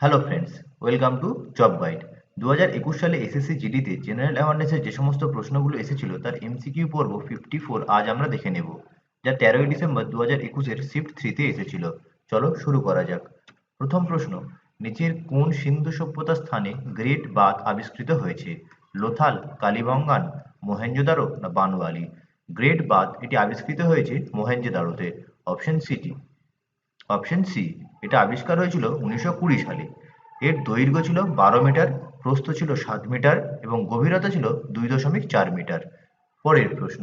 Hello friends welcome to job guide দু হাজার একুশ সালে এসএসসি জিডিতে জেনারেল অ্যাওয়ারনেসের যে সমস্ত প্রশ্নগুলো এসেছিল, তার এমসিকিউ পর্ব ফিফটি ফোর আজ আমরা দেখে নেব, যা তেরোই ডিসেম্বর দু হাজার একুশের শিফট থ্রিতে এসেছিল। চলো শুরু করা যাক। প্রথম প্রশ্ন, নিচের কোন সিন্ধু সভ্যতা স্থানে গ্রেট বাথ আবিষ্কৃত হয়েছে? লোথাল, কালিবঙ্গান, মহেঞ্জোদারো, না বানওয়ালি গ্রেট বাথ এটি আবিষ্কৃত হয়েছে মহেঞ্জোদারোতে। অপশন সিটি অপশন সি এটা আবিষ্কার হয়েছিল উনিশশো কুড়ি সালে। এর দৈর্ঘ্য ছিল বারো মিটার, প্রস্থ ছিল সাত মিটার এবং গভীরতা ছিল দুই দশমিক চার মিটার। পরের প্রশ্ন,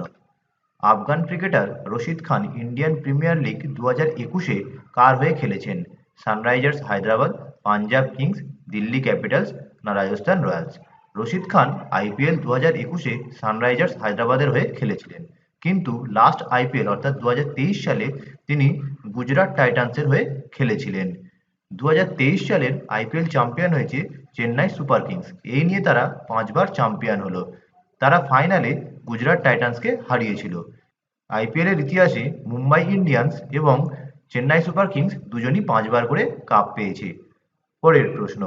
Afghan cricketer Rashid Khan Indian Premier League দু হাজার একুশে কার হয়ে খেলেছেন? Sunrisers, Hyderabad, Punjab Kings, Delhi Capitals না রাজস্থান রয়্যালস? রশিদ খান আইপিএল দু হাজার একুশে সানরাইজার্স, হায়দ্রাবাদের হয়ে খেলেছিলেন। কিন্তু লাস্ট আইপিএল অর্থাৎ দু হাজার তেইশ সালে তিনি গুজরাট টাইটান্সের হয়ে খেলেছিলেন। দুহাজার তেইশ সালের আইপিএল চ্যাম্পিয়ন হয়েছে চেন্নাই সুপার কিংস। এই নিয়ে তারা পাঁচবার চ্যাম্পিয়ন হলো। তারা ফাইনালে গুজরাট টাইটান্সকে হারিয়েছিল। আইপিএল এর ইতিহাসে মুম্বাই ইন্ডিয়ান্স এবং চেন্নাই সুপার কিংস দুজনই পাঁচবার করে কাপ পেয়েছে। পরের প্রশ্ন।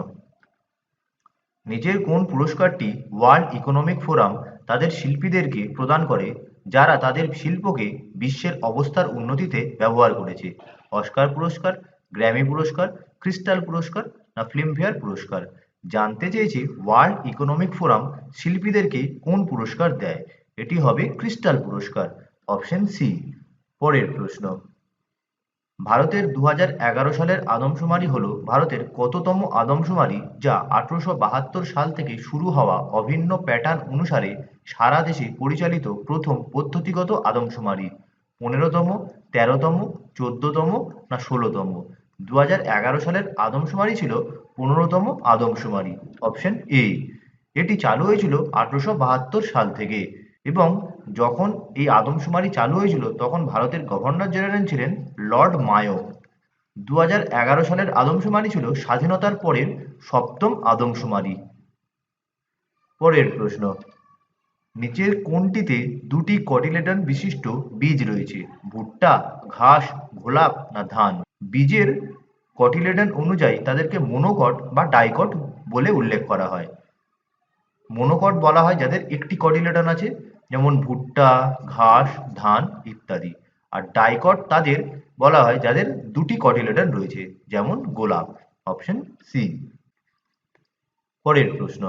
নিচের কোন পুরস্কারটি ওয়ার্ল্ড ইকোনমিক ফোরাম তাদের শিল্পীদেরকে প্রদান করে? যারা তাদের শিল্পকে বিশ্বের অবস্থার উন্নতিতে ব্যবহার করেছে। অস্কার পুরস্কার, গ্র্যামি পুরস্কার, ক্রিস্টাল পুরস্কার না ফিল্মফেয়ার পুরস্কার। জানতে চেয়েছে ওয়ার্ল্ড ইকোনমিক ফোরাম শিল্পীদেরকে কোন পুরস্কার দেয়। এটি হবে ক্রিস্টাল পুরস্কার, অপশন সি, পরের প্রশ্ন। ভারতের দু হাজার এগারো সালের আদমশুমারি হল ভারতের কততম আদমশুমারি যা আঠারোশো বাহাত্তর সাল থেকে শুরু হওয়া অভিন্ন প্যাটার্ন অনুসারে সারা দেশে পরিচালিত প্রথম পদ্ধতিগত আদমশুমারি পনেরোতম, তেরোতম, চোদ্দতম না ষোলোতম? দু হাজার এগারো সালের আদমশুমারি ছিল পনেরোতম আদমশুমারি অপশন এ এটি চালু হয়েছিল আঠারোশো বাহাত্তর সাল থেকে এবং যখন এই আদমশুমারি চালু হয়েছিল তখন ভারতের গভর্নর জেনারেল ছিলেন লর্ড মায়ো দু হাজার এগারো সালের আদমশুমারি ছিল স্বাধীনতার পরের সপ্তম আদমশুমারি। পরের প্রশ্ন। নিচের কোনটিতে দুটি কটিলেডন বিশিষ্ট বীজ রয়েছে, ভুট্টা, ঘাস, গোলাপ না ধান। বীজের কটিলেডন অনুযায়ী তাদেরকে মোনোকট বা ডাইকট বলে উল্লেখ করা হয়। মোনোকট বলা হয় যাদের একটি কটিলেডন আছে, যেমন ভুট্টা, ঘাস, ধান ইত্যাদি। আর ডাইকট তাদের বলা হয় যাদের দুটি কটিলেডন রয়েছে, যেমন গোলাপ। অপশন সি পরের প্রশ্ন।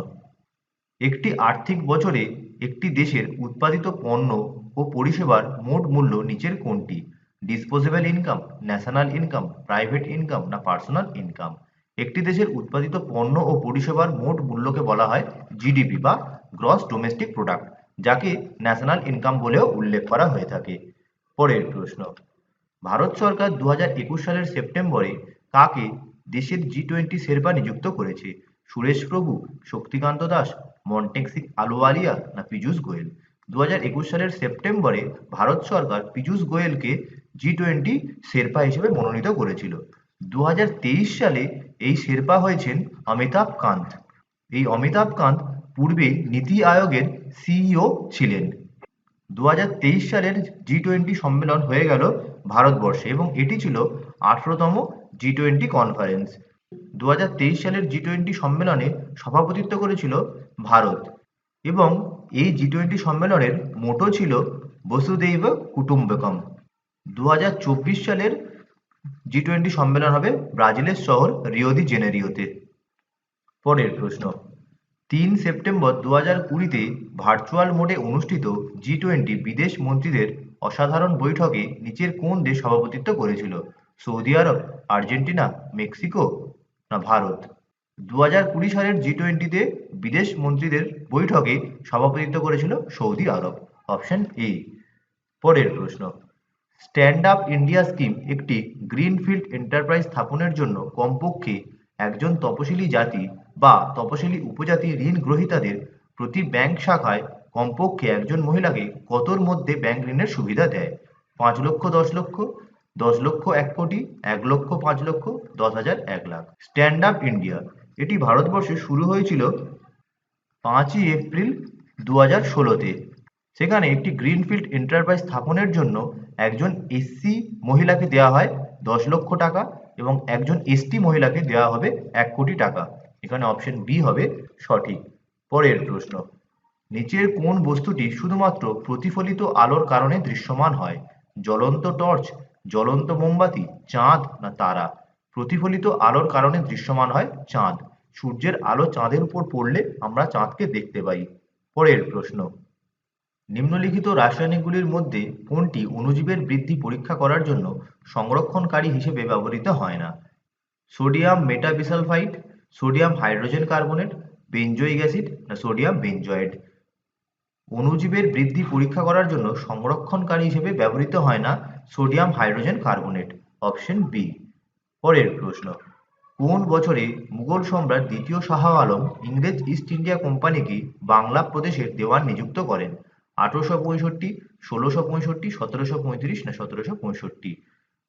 একটি আর্থিক বছরে একটি দেশের উৎপাদিত পণ্য ও পরিষেবার মোট মূল্য নিচের কোনটি? Disposable income national income private income না পার্সোনাল ইনকাম একটি দেশের উৎপাদিত পণ্য ও পরিষেবার মোট মূল্যকে বলা হয় জিডিপি বা গ্রস ডোমেস্টিক প্রোডাক্ট যাকে ন্যাশনাল ইনকাম বলেও উল্লেখ করা হয়ে থাকে। পরের প্রশ্ন, ভারত সরকার দু হাজার একুশ সালের সেপ্টেম্বরে কাকে দেশের জি টোয়েন্টি শেরপা নিযুক্ত করেছে? সুরেশ প্রভু, শক্তিকান্ত দাস, মন্টেক্সি আলুওয়ালিয়া না পীযূষ গোয়েল? দু সালের সেপ্টেম্বরে ভারত সরকার পীযূষ গোয়েলকে জি টোয়েন্টি শেরপা হিসেবে মনোনীত করেছিল। দু সালে এই শেরপা হয়েছেন অমিতাভ কান্ত। এই অমিতাভ কান্ত পূর্বে নীতি আয়োগের সিইও ছিলেন। দু হাজার তেইশ সালের জি টোয়েন্টি সম্মেলন হয়ে গেল ভারতবর্ষে এবং এটি ছিল আঠারোতম জি টোয়েন্টি কনফারেন্স দু হাজার তেইশ সালের জি টোয়েন্টি সম্মেলনে সভাপতিত্ব করেছিল ভারত এবং এই জি টোয়েন্টি সম্মেলনের মোটো ছিল বসুদৈব কুটুম্বকম। দু সালের জি টোয়েন্টি সম্মেলন হবে ব্রাজিলের শহর রিও দি জেনেরিওতে। পরের প্রশ্ন, তিন সেপ্টেম্বর দু হাজার কুড়িতে ভার্চুয়াল মোডে অনুষ্ঠিত জি টোয়েন্টি বিদেশ মন্ত্রীদের অসাধারণ বৈঠকে নিচের কোন দেশ সভাপতিত্ব করেছিল? Saudi Arab, Argentina, Mexico Bharat. দু কুড়ি সালের জি টোয়েন্টিতে বিদেশ মন্ত্রীদের বৈঠকে সভাপতিত্ব করেছিল সৌদি আরব। Option A. পরের প্রশ্ন। স্ট্যান্ড আপ ইন্ডিয়া স্কিম একটি গ্রিনফিল্ড এন্টারপ্রাইজ স্থাপনের জন্য কমপক্ষে একজন তপশিলি জাতি বা তপশিলি উপজাতি ঋণ গ্রহীতাদের প্রতি ব্যাংক শাখায় কমপক্ষে একজন মহিলাকে কতর মধ্যে ব্যাংক ঋণের সুবিধা দেয়? পাঁচ লক্ষ, দশ লক্ষ দশ লক্ষ এক কোটি, এক লক্ষ পাঁচ লক্ষ, দশ হাজার এক লাখ। স্ট্যান্ড আপ ইন্ডিয়া এটি ভারতবর্ষে শুরু হয়েছিল পাঁচই এপ্রিল দু হাজার ষোলোতে। সেখানে একটি গ্রিনফিল্ড এন্টারপ্রাইজ স্থাপনের জন্য একজন এসসি মহিলাকে দেওয়া হয় দশ লক্ষ টাকা এবং একজন এসটি মহিলাকে দেওয়া হবে এক কোটি টাকা। এখানে অপশন বি হবে সঠিক। পরের প্রশ্ন। নিচের কোন বস্তুটি শুধুমাত্র প্রতিফলিত আলোর কারণে দৃশ্যমান হয়? জ্বলন্ত টর্চ জ্বলন্ত মোমবাতি, চাঁদ না তারা? প্রতিফলিত আলোর কারণে দৃশ্যমান হয় চাঁদ। সূর্যের আলো চাঁদের উপর পড়লে আমরা চাঁদকে দেখতে পাই। পরের প্রশ্ন। নিম্নলিখিত রাসায়নিকগুলির মধ্যে কোনটি অণুজীবের বৃদ্ধি পরীক্ষা করার জন্য সংরক্ষণকারী হিসেবে ব্যবহৃত হয় না? Sodium metabisulphite, sodium hydrogen carbonate benzoic acid না সোডিয়াম বেঞ্জয়েড অণুজীবের বৃদ্ধি পরীক্ষা করার জন্য সংরক্ষণকারী হিসেবে ব্যবহৃত হয় না sodium hydrogen carbonate, option B. পরের প্রশ্ন, কোন বছরে মুঘল সম্রাট দ্বিতীয় শাহ আলম ইংরেজ ইস্ট ইন্ডিয়া কোম্পানিকে বাংলা প্রদেশের দেওয়ান নিযুক্ত করেন? আঠারোশো পঁয়ষট্টি, ষোলোশো পঁয়ষট্টি, সতেরোশো পঁয়ত্রিশ না সতেরোশো পঁয়ষট্টি?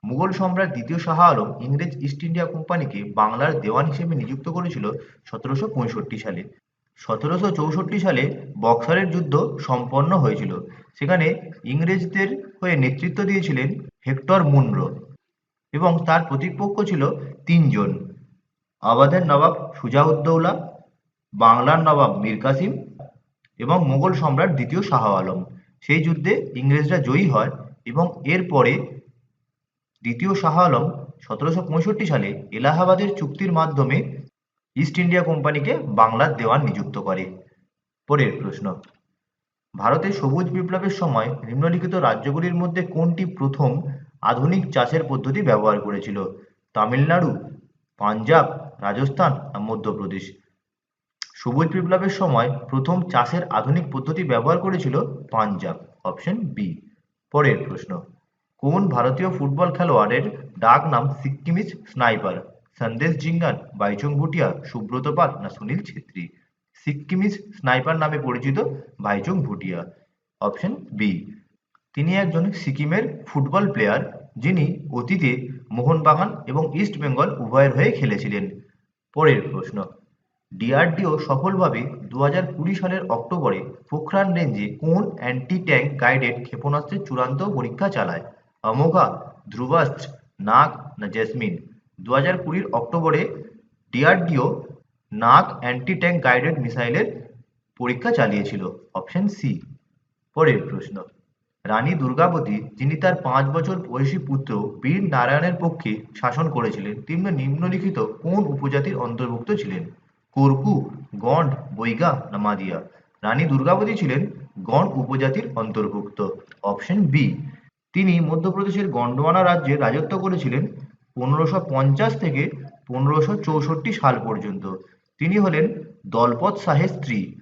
মুঘল সম্রাট দ্বিতীয় শাহ আলম ইংরেজ ইস্ট ইন্ডিয়া কোম্পানিকে বাংলার দেওয়ান হিসেবে নিযুক্ত করেছিল সতেরোশো পঁয়ষট্টি সালে। সতেরোশো চৌষট্টি সালে বক্সারের যুদ্ধ সম্পন্ন হয়েছিল। সেখানে ইংরেজদের হয়ে নেতৃত্ব দিয়েছিলেন হেক্টর মুনরো এবং তার প্রতিপক্ষ ছিল তিনজন আওয়াধের নবাব সুজাউদ্দৌলা, বাংলার নবাব মীর কাসিম এবং মোগল সম্রাট দ্বিতীয় শাহ আলম। সেই যুদ্ধে ইংরেজরা জয়ী হয় এবং এরপরে দ্বিতীয় শাহ আলম সতেরোশো পঁয়ষট্টি সালে এলাহাবাদের চুক্তির মাধ্যমে ইস্ট ইন্ডিয়া কোম্পানিকে বাংলার দেওয়ান নিযুক্ত করে। পরের প্রশ্ন, ভারতে সবুজ বিপ্লবের সময় নিম্নলিখিত রাজ্যগুলির মধ্যে কোনটি প্রথম আধুনিক চাষের পদ্ধতি ব্যবহার করেছিল? তামিলনাড়ু, পাঞ্জাব, রাজস্থান আর মধ্যপ্রদেশ। সবুজ বিপ্লবের সময় প্রথম চাষের আধুনিক পদ্ধতি ব্যবহার করেছিল পাঞ্জাব, অপশন বি পরের প্রশ্ন, কোন ভারতীয় ফুটবল খেলোয়াড়ের ডাক নাম সিক্কিমিজ স্নাইপার? সন্দেশ জিঙ্গান বাইচুং ভুটিয়া, সুব্রত পাল না সুনীল ছেত্রী? সিক্কিমিজ স্নাইপার নামে পরিচিত বাইচুং ভুটিয়া। অপশন বি, তিনি একজন সিকিমের ফুটবল প্লেয়ার যিনি অতীতে মোহনবাগান এবং ইস্ট বেঙ্গল উভয়ের হয়ে খেলেছিলেন। পরের প্রশ্ন, ডিআরডিও সফলভাবে দু হাজার কুড়ি সালের অক্টোবরে পোখরান রেঞ্জে কোন অ্যান্টি ট্যাঙ্ক গাইডেড ক্ষেপণাস্ত্রের চূড়ান্ত পরীক্ষা চালায়? অমোঘা, ধ্রুবাস্ত্র, নাগ না জেসমিন? দু হাজার কুড়ির অক্টোবরে DRDO Nag anti tank guided মিসাইলের পরীক্ষা চালিয়েছিল। অপশন সি, পরের প্রশ্ন। রানী দুর্গাবতী, যিনি তার পাঁচ বছর বয়সী পুত্র বীর নারায়ণের পক্ষে শাসন করেছিলেন তিনি নিম্নলিখিত কোন উপজাতির অন্তর্ভুক্ত ছিলেন? কোরকু, গন্ড, বৈগা না মাদিয়া? রানী দুর্গাবতী ছিলেন গন্ড উপজাতির অন্তর্ভুক্ত। অপশন বি, তিনি মধ্যপ্রদেশের গন্ডওয়ানা রাজ্যে রাজত্ব করেছিলেন পনেরোশো পঞ্চাশ থেকে পনেরোশো চৌষট্টি সাল পর্যন্ত। তিনি হলেন দলপত শাহের স্ত্রী।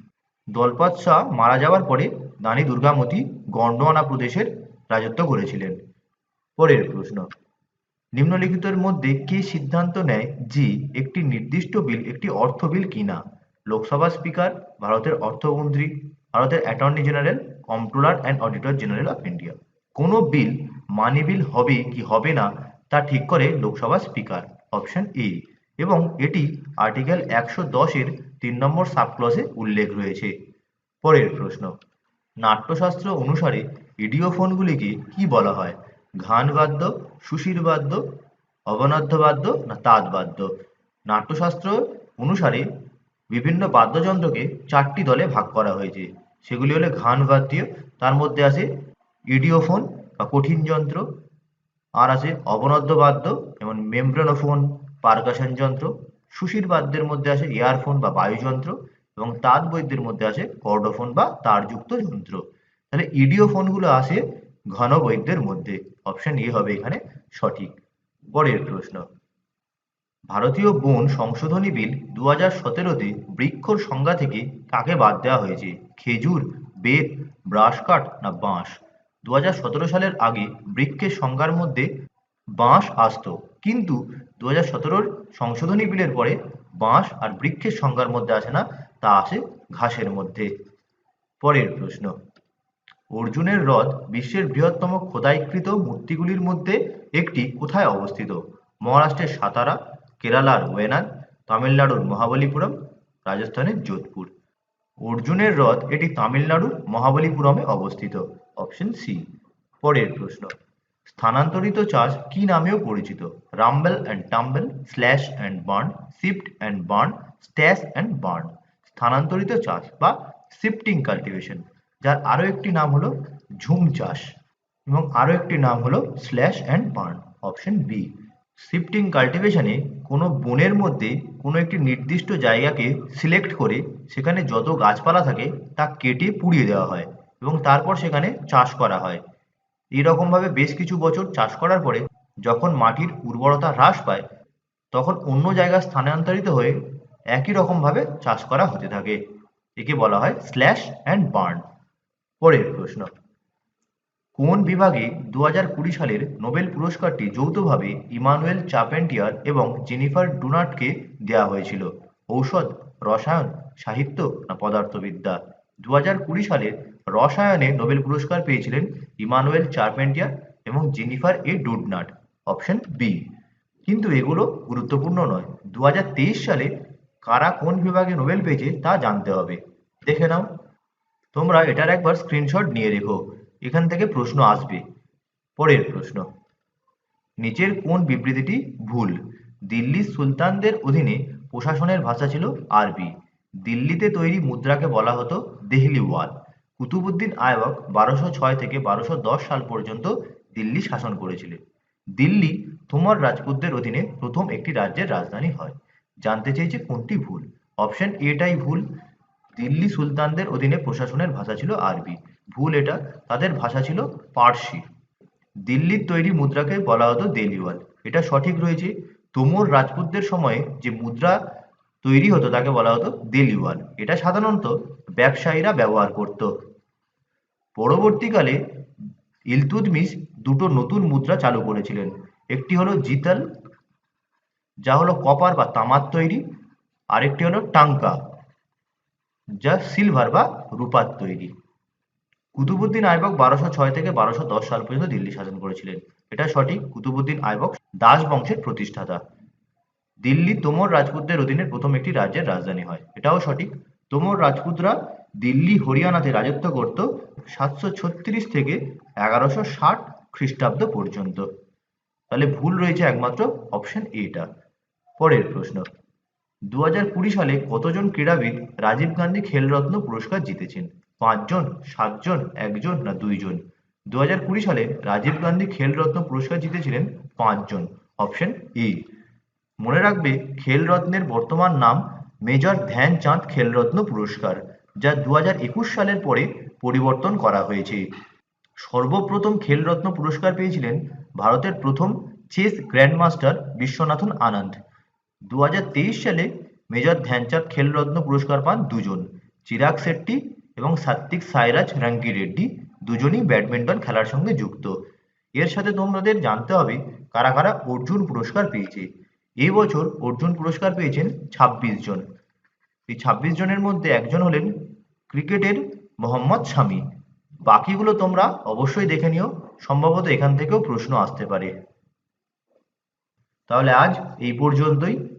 দলপত শাহ মারা যাওয়ার পরে রানী দুর্গামতী গন্ডোয়ানা প্রদেশের রাজত্ব করেছিলেন। পরের প্রশ্ন। নিম্নলিখিতের মধ্যে কে সিদ্ধান্ত নেয় যে একটি নির্দিষ্ট বিল একটি অর্থ বিল কিনা? লোকসভা স্পিকার, ভারতের অর্থমন্ত্রী, ভারতের attorney general comptroller and auditor general of India. কোনো বিল, মানি বিল হবে কি হবে না তা ঠিক করে লোকসভা স্পিকার, অপশন এ। এবং এটি আর্টিকেল একশো দশের তিন নম্বর সাবক্লসে উল্লেখ রয়েছে। পরের প্রশ্ন, নাট্যশাস্ত্র অনুসারে ইডিওফোনগুলিকে কি বলা হয়? ঘান বাদ্য সুশীর বাদ্য অবনাদ্য বাদ্য না তাঁত বাদ্য নাট্যশাস্ত্র অনুসারে বিভিন্ন বাদ্যযন্ত্রকে চারটি দলে ভাগ করা হয়েছে। সেগুলি হলো ঘান বাদ্য তার মধ্যে আছে ইডিওফোন বা কঠিন যন্ত্র আর আছে অবনদ্য বাদ্য যেমন মেমব্রেনোফোন পারকাশন যন্ত্র, সুশীর বাদ্যের মধ্যে আছে ইয়ারফোন বা বায়ুযন্ত্র এবং তাঁত বৈদ্যের মধ্যে আছে কর্ডোফোন বা তারযুক্ত যন্ত্র। তাহলে ইডিওফোনগুলো আসে ঘন বৈদ্যের মধ্যে। অপশন এ হবে এখানে সঠিক। পরের প্রশ্ন। ভারতীয় বন সংশোধনী বিল দু হাজার সতেরোতে বৃক্ষর সংজ্ঞা থেকে কাকে বাদ দেওয়া হয়েছে? খেজুর, বেত, ব্রাশ কাঠ না বাঁশ? দু হাজার সতেরো সালের আগে বৃক্ষের সংজ্ঞার মধ্যে বাঁশ আসতো। কিন্তু দু হাজার সংশোধনী বিলের পরে বাঁশ আর বৃক্ষের সংজ্ঞার মধ্যে আসে না, তা আসে ঘাসের মধ্যে। পরের প্রশ্ন, অর্জুনের হ্রদ বিশ্বের বৃহত্তম খোদাইকৃত মূর্তিগুলির মধ্যে একটি কোথায় অবস্থিত? মহারাষ্ট্রের সাতারা, কেরালার ওয়েনাদ তামিলনাড়ুর মহাবলীপুরম, রাজস্থানের যোধপুর। অর্জুনের হ্রদ এটি তামিলনাড়ুর মহাবলীপুরমে অবস্থিত। অপশন সি পরের প্রশ্ন। স্থানান্তরিত চাষ কি নামেও পরিচিত? Rumble and tumble slash and burn shift and burn stash and burn স্থানান্তরিত চাষ বা শিফটিং কাল্টিভেশন যার আরও একটি নাম হলো ঝুম চাষ এবং আরও একটি নাম হলো slash and burn option B shifting কাল্টিভেশনে কোনো বনের মধ্যে কোনো একটি নির্দিষ্ট জায়গাকে সিলেক্ট করে সেখানে যত গাছপালা থাকে তা কেটে পুড়িয়ে দেওয়া হয় এবং তারপর সেখানে চাষ করা হয়। এইরকমভাবে বেশ কিছু বছর চাষ করার পরে যখন মাটির উর্বরতা হ্রাস পায়, তখন অন্য জায়গা স্থানান্তরিত হয়ে একই রকমভাবে চাষ করা হতে থাকে। একে বলা হয় স্ল্যাশ অ্যান্ড বার্ন পরের প্রশ্ন। কোন বিভাগে দু হাজার কুড়ি সালের নোবেল পুরস্কারটি যৌথভাবে ইমানুয়েল চাপেন্টিয়ার এবং জেনিফার ডুনাটকে দেওয়া হয়েছিল? ঔষধ, রসায়ন, সাহিত্য না পদার্থবিদ্যা? দু হাজার কুড়ি সালে রসায়নে নোবেল পুরস্কার পেয়েছিলেন ইমানুয়েল চার্পেন্টিয়ার এবং Jennifer A Doudna. Option B. কিন্তু এগুলো গুরুত্বপূর্ণ নয়। দু সালে কারা কোন বিভাগে নোবেল পেয়েছে তা জানতে হবে। দেখে নাও। তোমরা এটার একবার স্ক্রিনশট নিয়ে রেখো। এখান থেকে প্রশ্ন আসবে। পরের প্রশ্ন, নিচের কোন বিবৃতিটি ভুল? দিল্লি সুলতানদের অধীনে প্রশাসনের ভাষা ছিল আরবি। দিল্লিতে তৈরি মুদ্রাকে বলা হতো দেহলি ওয়াল কুতুবুদ্দিন আয়বক বারোশো ছয় থেকে বারোশো দশ সাল পর্যন্ত দিল্লি শাসন করেছিলেন। দিল্লি তোমর রাজপুতদের অধীনে প্রথম একটি রাজ্যের রাজধানী হয়। জানতে চেয়েছে কোনটি ভুল? অপশন এটাই ভুল। দিল্লি সুলতানদের অধীনে প্রশাসনের ভাষা ছিল আরবি। ভুল এটা, তাদের ভাষা ছিল পার্সি। দিল্লির তৈরি মুদ্রাকে বলা হতো দেলিওয়াল। এটা সঠিক রয়েছে। তোমর রাজপুতদের সময়ে যে মুদ্রা তৈরি হতো তাকে বলা হতো দেলিওয়াল। এটা সাধারণত ব্যবসায়ীরা ব্যবহার করত। পরবর্তীকালে ইলতুৎমিশ দুটো নতুন মুদ্রা চালু করেছিলেন। একটি হলো জিতাল, যা হলো কপার বা তামার তৈরি। আরেকটি হলো টাঙ্কা, যা সিলভার বা রূপার তৈরি। কুতুবুদ্দিন আইবক বারোশো ছয় থেকে বারোশো দশ সাল পর্যন্ত দিল্লি শাসন করেছিলেন। এটা সঠিক? কুতুবুদ্দিন আইবক দাস বংশের প্রতিষ্ঠাতা। দিল্লি তোমর রাজপুতদের অধীনে প্রথম একটি রাজ্যের রাজধানী হয়। এটাও সঠিক? তোমর রাজপুতরা দিল্লি হরিয়ানাতে রাজত্ব করত সাতশো ছত্রিশ থেকে এগারোশো ষাট খ্রিস্টাব্দ পর্যন্ত। তাহলে ভুল রয়েছে একমাত্র অপশন এটা। পরের প্রশ্ন। দু হাজার কুড়ি সালে কতজন ক্রীড়াবিদ রাজীব গান্ধী খেলরত্ন পুরস্কার জিতেছেন? পাঁচজন, সাতজন, একজন না দুইজন? দু হাজার কুড়ি সালে রাজীব গান্ধী খেলরত্ন পুরস্কার জিতেছিলেন পাঁচজন। Option A. মনে রাখবে খেলরত্নের বর্তমান নাম মেজর ধ্যানচাঁদ খেলরত্ন পুরস্কার, যা দু হাজার একুশ সালের পরে পরিবর্তন করা হয়েছে। সর্বপ্রথম খেলরত্ন পুরস্কার পেয়েছিলেন ভারতের প্রথম চেস গ্র্যান্ডমাস্টার বিশ্বনাথন আনন্দ। দু হাজার তেইশ সালে মেজর ধ্যানচাঁদ খেলরত্ন পুরস্কার পান দুজন, চিরাগ শেট্টি এবং সাত্বিক সাইরাজ রাঙ্কি রেড্ডি দুজনই ব্যাডমিন্টন খেলার সঙ্গে যুক্ত। এর সাথে তোমাদের জানতে হবে কারা কারা অর্জুন পুরস্কার পেয়েছে। এই বছর অর্জুন পুরস্কার পেয়েছেন ছাব্বিশ জন। এই ছাব্বিশ জনের মধ্যে একজন হলেন ক্রিকেটের মোহাম্মদ শামি। বাকিগুলো তোমরা অবশ্যই দেখে নিও, সম্ভবত এখান থেকেও প্রশ্ন আসতে পারে। তাহলে আজ এই পর্যন্তই।